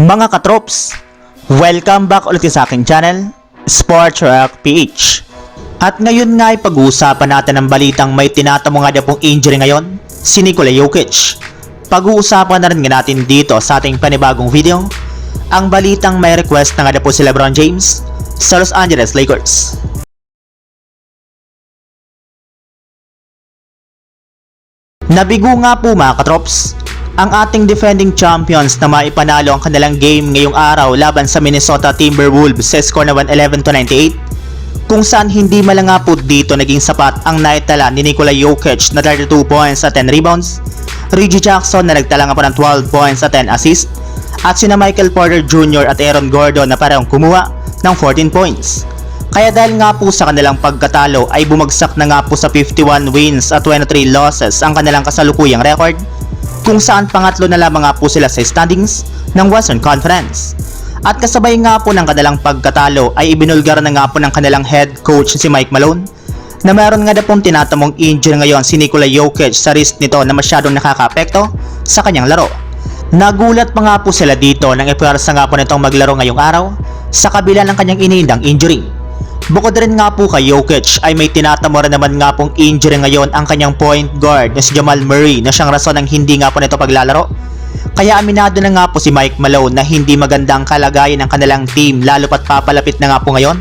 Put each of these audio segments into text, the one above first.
Mga katrops, welcome back ulit sa aking channel, Sports Rock PH. At ngayon nga ay pag-uusapan natin ang balitang may tinatamo nga na pong injury ngayon, si Nikola Jokic. Pag-uusapan na rin nga natin dito sa ating panibagong video, ang balitang may request na nga na po si Lebron James sa Los Angeles Lakers. Nabigo nga po mga katrops, ang ating defending champions na maipanalo ang kanilang game ngayong araw laban sa Minnesota Timberwolves sa score na 111 to 98 kung saan hindi malanga po dito naging sapat ang naitala ni Nikola Jokic na 32 points at 10 rebounds, Reggie Jackson na nagtala nga po ng 12 points at 10 assists, at sina Michael Porter Jr. at Aaron Gordon na parang kumuha ng 14 points. Kaya dahil nga po sa kanilang pagkatalo ay bumagsak na nga po sa 51 wins at 23 losses ang kanilang kasalukuyang record kung saan pangatlo na lamang nga po sila sa standings ng Western Conference. At kasabay nga po ng kanilang pagkatalo ay ibinulgar na nga po ng kanilang head coach si Mike Malone na meron nga na pong tinatamong injury ngayon si Nikola Jokic sa wrist nito na masyadong nakakaapekto sa kanyang laro. Nagulat pa nga po sila dito nang ipuwersa nga po nitong maglaro ngayong araw sa kabila ng kanyang iniindang injury. Bukod rin nga po kay Jokic ay may tinatamo rin naman nga pong injury ngayon ang kanyang point guard na si Jamal Murray na siyang rason ng hindi nga po nito paglalaro. Kaya aminado na nga po si Mike Malone na hindi maganda ang kalagayan ng kanilang team lalo pat papalapit na nga po ngayon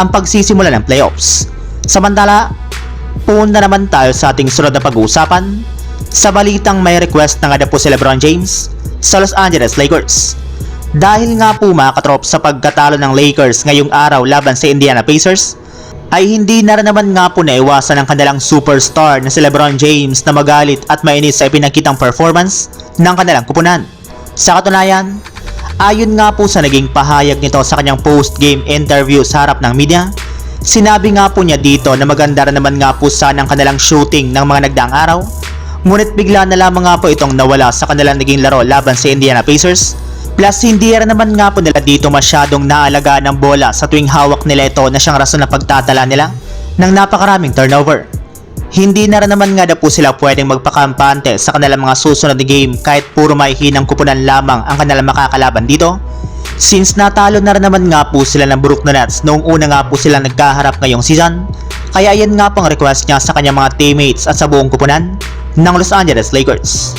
ang pagsisimula ng playoffs. Samantala, Una naman tayo sa ating sunod na pag-uusapan sa balitang may request na nga po si Lebron James sa Los Angeles Lakers. Dahil nga po mga katrop sa pagkatalo ng Lakers ngayong araw laban sa Indiana Pacers, ay hindi na naman nga po naiwasan ng kanilang superstar na si Lebron James na magalit at mainis sa ipinakitang performance ng kanilang kupunan. Sa katunayan, ayon nga po sa naging pahayag nito sa kanyang post-game interview sa harap ng media, Sinabi nga po niya dito na maganda rin naman nga po sana ang kanilang shooting ng mga nagdaang araw. Ngunit bigla na lamang nga po itong nawala sa kanilang naging laro laban sa Indiana Pacers. Plus hindi rin naman nga po nila dito masyadong naalaga ng bola sa tuwing hawak nila ito na siyang rason na pagtatala nila ng napakaraming turnover. Hindi na rin naman nga na po sila pwedeng magpakampante sa kanilang mga susunod na game kahit puro mahihinang kupunan lamang ang kanilang makakalaban dito Since natalo na rin naman nga po sila ng Brooklyn Nets noong una nga po sila nagkaharap ngayong season, kaya yan nga po ang request niya sa kanyang mga teammates at sa buong kupunan ng Los Angeles Lakers.